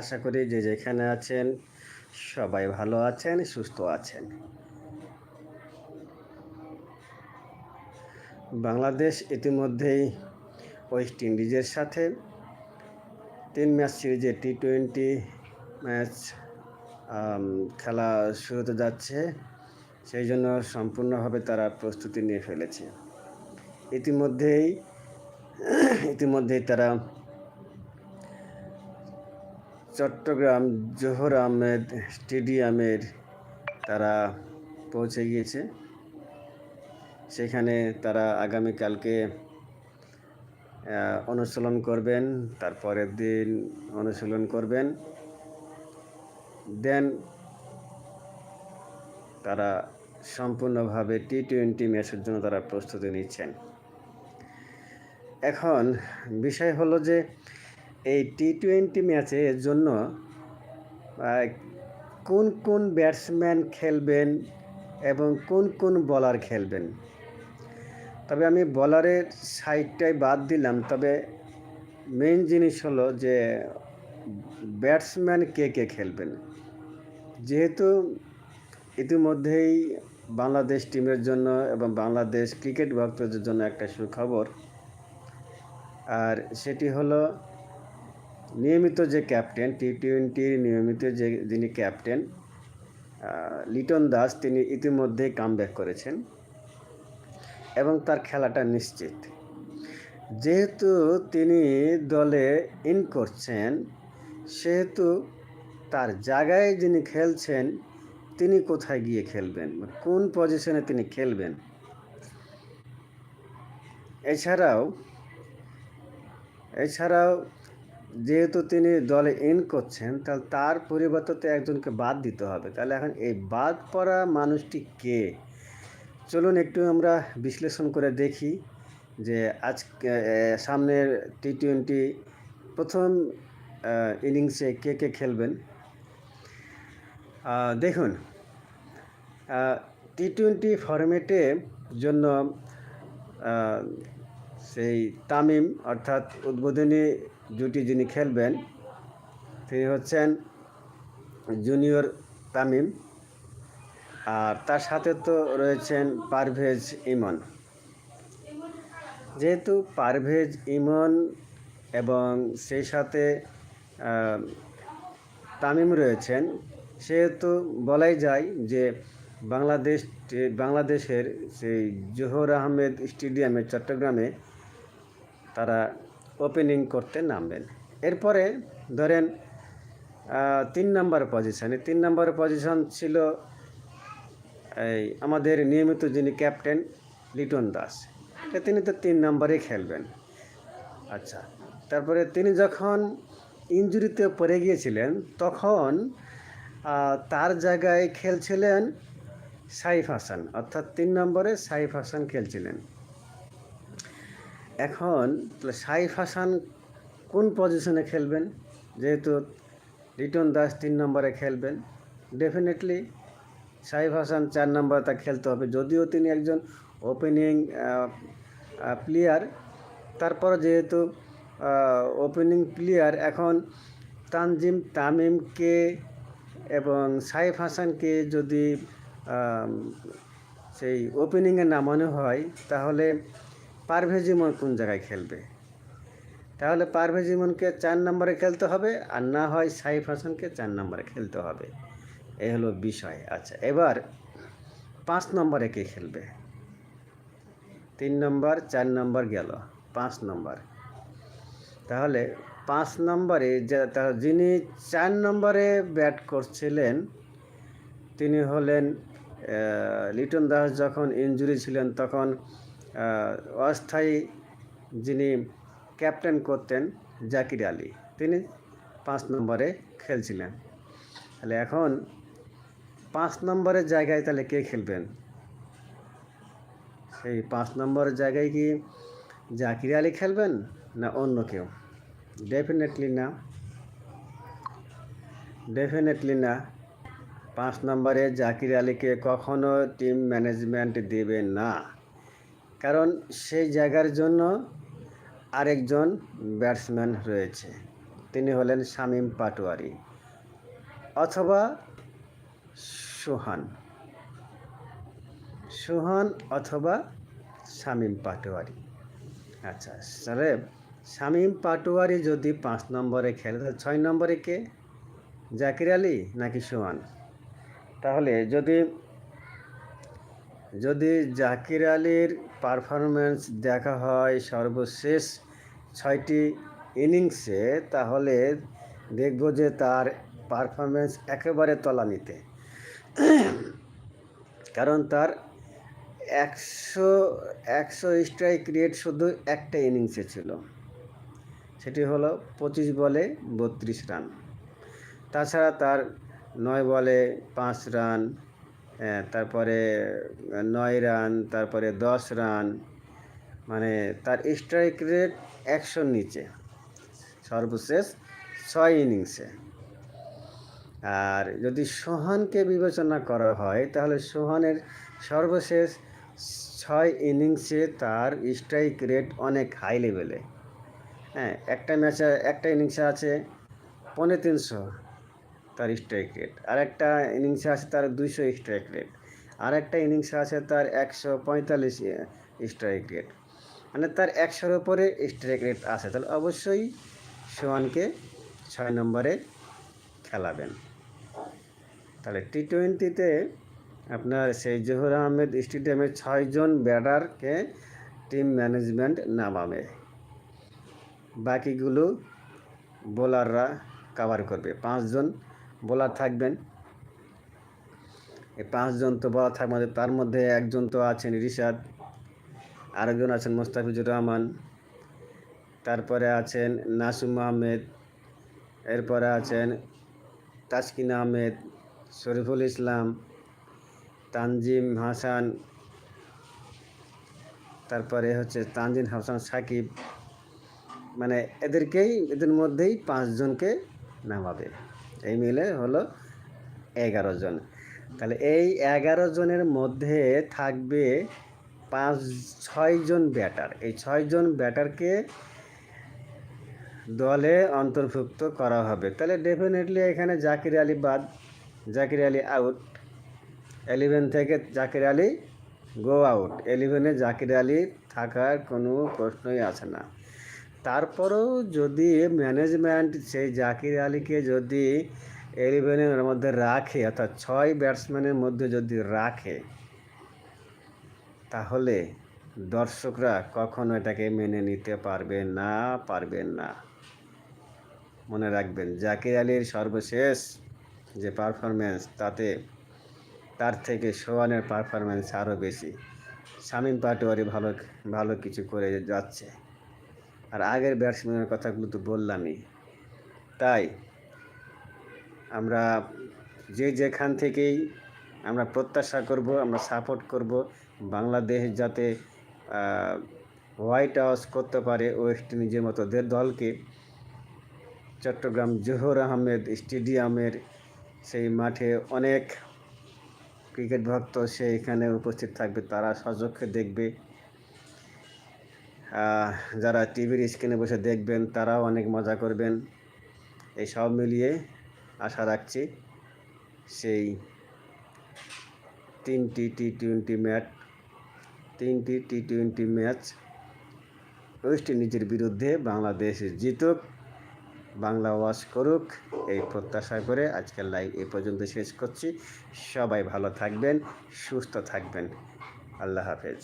আশা করি যে যেখানে আছেন সবাই ভালো আছেন, সুস্থ আছেন। বাংলাদেশ ইতিমধ্যেই ওয়েস্ট ইন্ডিজের সাথে তিন ম্যাচ সিরিজে টি টোয়েন্টি ম্যাচ খেলা শুরু হতে যাচ্ছে। সেই জন্য সম্পূর্ণভাবে তারা প্রস্তুতি নিয়ে ফেলেছে। ইতিমধ্যেই ইতিমধ্যেই তারা চট্টগ্রাম জোহর আহমেদ স্টেডিয়ামের তারা পৌঁছে গিয়েছে। সেখানে তারা আগামীকালকে অনুশীলন করবেন তারপরের দিন অনুশীলন করবেন। দেন তারা সম্পূর্ণভাবে টি টোয়েন্টি ম্যাচের জন্য তারা প্রস্তুতি নিচ্ছেন। এখন বিষয় হলো যে এই টি টোয়েন্টি ম্যাচের জন্য কোন কোন ব্যাটসম্যান খেলবেন এবং কোন কোন বলার খেলবেন? তবে আমি বলারের সাইডটাই বাদ দিলাম, তবে মেন জিনিস হলো যে ব্যাটসম্যান কে কে খেলবেন? যেহেতু ইতিমধ্যেই বাংলাদেশ টিমের জন্য এবং বাংলাদেশ ক্রিকেট ভক্তদের জন্য একটা সুখবর, আর সেটি হলো নিয়মিত যে ক্যাপ্টেন টি টোয়েন্টির নিয়মিত যে যিনি ক্যাপ্টেন লিটন দাস, তিনি ইতিমধ্যেই কামব্যাক করেছেন এবং তার খেলাটা নিশ্চিত। যেহেতু তিনি দলে ইন করছেন, সেহেতু তার জায়গায় যিনি খেলছেন, তিনি কোথায় গিয়ে খেলবেন? কোন পজিশনে তিনি খেলবেন? এছাড়াও এছাড়াও যেহেতু তিনি দলে ইন করছেন, তাহলে তার পরিবর্তে একজনকে বাদ দিতে হবে। তাহলে এখন এই বাদ পড়া মানুষটি কে? চলুন একটু আমরা বিশ্লেষণ করে দেখি যে আজ সামনের টি টোয়েন্টি প্রথম ইনিংসে কে কে খেলবেন? দেখুন টি টোয়েন্টি ফরম্যাটে জন্য সেই তামিম অর্থাৎ উদ্বোধনী জুটি যিনি খেলবেন, তিনি হচ্ছেন জুনিয়র তামিম আর তার সাথে তো রয়েছেন পারভেজ ইমন। যেহেতু পারভেজ ইমন এবং সেই সাথে তামিম রয়েছেন, সেহেতু বলাই যায় যে বাংলাদেশ, বাংলাদেশের সেই জোহর আহমেদ স্টেডিয়ামে, চট্টগ্রামে তারা ওপেনিং করতে নামবেন। এরপরে ধরেন তিন নম্বর পজিশনে তিন নম্বর পজিশন ছিল এই আমাদের নিয়মিত যিনি ক্যাপ্টেন লিটন দাস। তিনি তো তিন নম্বরে খেলবেন। আচ্ছা তারপরে তিনি যখন ইঞ্জুরিতে পড়ে গিয়েছিলেন, তখন তার জায়গায় খেলছিলেন সাইফ হাসান। অর্থাৎ তিন নম্বরে সাইফ হাসান খেলছিলেন। এখন সাইফ হাসান কোন পজিশনে খেলবেন? যেহেতু লিটন দাস তিন নম্বরে খেলবেন। ডেফিনেটলি সাইফ হাসান চার নম্বরে তা খেলতে হবে। যদিও তিনি একজন ওপেনিং প্লেয়ার তারপর যেহেতু ওপেনিং প্লেয়ার এখন তানজিম তামিমকে এবং সাইফ হাসানকে যদি সেই ওপেনিংয়ে নামানো হয়, তাহলে পারভেজ ইমন কোন জায়গায় খেলবে? তাহলে পারভেজ ইমনকে চার নম্বরে খেলতে হবে আর না হয় সাইফ হাসানকে চার নম্বরে খেলতে হবে। এই হলো বিষয়। আচ্ছা এবার পাঁচ নম্বরে কে খেলবে? তিন নম্বর, চার নম্বর গেল। পাঁচ নম্বর। তাহলে পাঁচ নম্বরে যা- যিনি চার নম্বরে ব্যাট করছিলেন, তিনি হলেন লিটন দাস যখন ইনজুরি ছিলেন তখন অস্থায়ী যিনি ক্যাপ্টেন করতেন জাকির আলী, তিনি পাঁচ নম্বরে খেলছিলেন। তাহলে এখন পাঁচ নম্বরের জায়গায় তাহলে কে খেলবেন? সেই পাঁচ নম্বরের জায়গায় কি জাকির আলী খেলবেন না অন্য কেউ? ডেফিনেটলি না। ডেফিনেটলি না। পাঁচ নম্বরে জাকির আলীকে কখনো টিম ম্যানেজমেন্ট দেবে না। কারণ সেই জায়গার জন্য আরেকজন ব্যাটসম্যান রয়েছে। তিনি হলেন শামীম পাটোয়ারি অথবা সুহান। সুহান অথবা শামীম পাটোয়ারি। আচ্ছা তাহলে শামীম পাটোয়ারি যদি পাঁচ নম্বরে খেলে, তাহলে ছয় নম্বরে কে? জাকির আলী নাকি সুহান? তাহলে যদি যদি জাকির আলীর পারফরমেন্স দেখা হয় সর্বশেষ ছয়টি ইনিংসে তাহলে দেখব যে তার পারফরমেন্স একেবারে তলানিতে। কারণ তার একশো একশো স্ট্রাইক রেট শুধু একটা ইনিংসে ছিল। সেটি হলো পঁচিশ বলে বত্রিশ রান। তাছাড়া তার নয় বলে পাঁচ রান তারপরে নয় রান, তারপরে দশ রান মানে তার স্ট্রাইক রেট একশোর নিচে, সর্বশেষ ছয় ইনিংসে আর যদি সোহানকে বিবেচনা করা হয়, তাহলে সোহানের সর্বশেষ ছয় ইনিংসে তার স্ট্রাইক রেট অনেক হাই লেভেলে হ্যাঁ একটা ম্যাচে একটা ইনিংসে আছে পনেরো তিনশো। তার স্ট্রাইক রেট আর একটা ইনিংসে আছে তার দুইশো স্ট্রাইক রেট আর একটা ইনিংসে আছে তার একশো পঁয়তাল্লিশ স্ট্রাইক রেট মানে তার একশোর উপরে স্ট্রাইক রেট আছে। তাহলে অবশ্যই সোহানকে ছয় নম্বরে খেলাবেন। তাহলে টি টোয়েন্টিতে আপনার সেই জহুর আহমেদ স্টেডিয়ামে ছয়জন ব্যাটারকে টিম ম্যানেজমেন্ট নামাবে। বাকিগুলো বোলাররা কাভার করবে। পাঁচজন বোলার থাকবেন। এই পাঁচজন তো বোলার মধ্যে তার মধ্যে একজন তো আছেন রিশাদ আরেকজন আছেন মোস্তাফিজুর রহমান, তারপরে আছেন নাসুম আহমেদ এরপরে আছেন তাসকিন আহমেদ, শরীফুল ইসলাম, তানজিম হাসান, তারপরে হচ্ছে তানজিম হাসান সাকিব। মানে এদেরকেই, এদের মধ্যেই পাঁচজনকে নামাবে। এই মিলে হলো এগারো জন। তাহলে এই এগারো জনের মধ্যে থাকবে পাঁচ ছয়জন ব্যাটার। এই ছয়জন ব্যাটারকে দলে অন্তর্ভুক্ত করা হবে। তাহলে ডেফিনেটলি এখানে জাকির আলী বাদ, জাকির আলী আউট এলিভেন থেকে জাকির আলী গো আউট এলিভেনে জাকির আলী থাকার কোনো প্রশ্নই আসে না। তারপরেও যদি ম্যানেজমেন্ট সেই জাকির আলীকে যদি এলেভেনের মধ্যে রাখে, অর্থাৎ ছয় ব্যাটসম্যানের মধ্যে যদি রাখে, তাহলে দর্শকরা কখনো এটাকে মেনে নিতে পারবে না পারবেন না। মনে রাখবেন, জাকির আলীর সর্বশেষ যে পারফরমেন্স তাতে তার থেকে সোয়ানের পারফরমেন্স আরও বেশি। শামীম পাটোয়ারি ভালো ভালো কিছু করে যাচ্ছে। আর আগের ব্যাটসম্যানের কথাগুলো তো বললামই। তাই আমরা যে যেখান থেকেই আমরা প্রত্যাশা করব, আমরা সাপোর্ট করব, বাংলাদেশ যাতে হোয়াইট হাউস করতে পারে ওয়েস্ট ইন্ডিজের মতো দলকে, চট্টগ্রাম জোহর আহমেদ স্টেডিয়ামের সেই মাঠে অনেক ক্রিকেট ভক্ত সেইখানে উপস্থিত থাকবে, তারা সচক্ষে দেখবে। যারা টিভির স্ক্রিনে বসে দেখবেন, তারাও অনেক মজা করবেন। এই সব মিলিয়ে আশা রাখছি সেই তিনটি টি টোয়েন্টি ম্যাচ, তিনটি টি টোয়েন্টি ম্যাচ ওয়েস্ট ইন্ডিজের বিরুদ্ধে বাংলাদেশ জিতুক, বাংলা ওয়াশ করুক, এই প্রত্যাশা করে আজকের লাইভ এ পর্যন্ত শেষ করছি। সবাই ভালো থাকবেন, সুস্থ থাকবেন। আল্লাহ হাফেজ।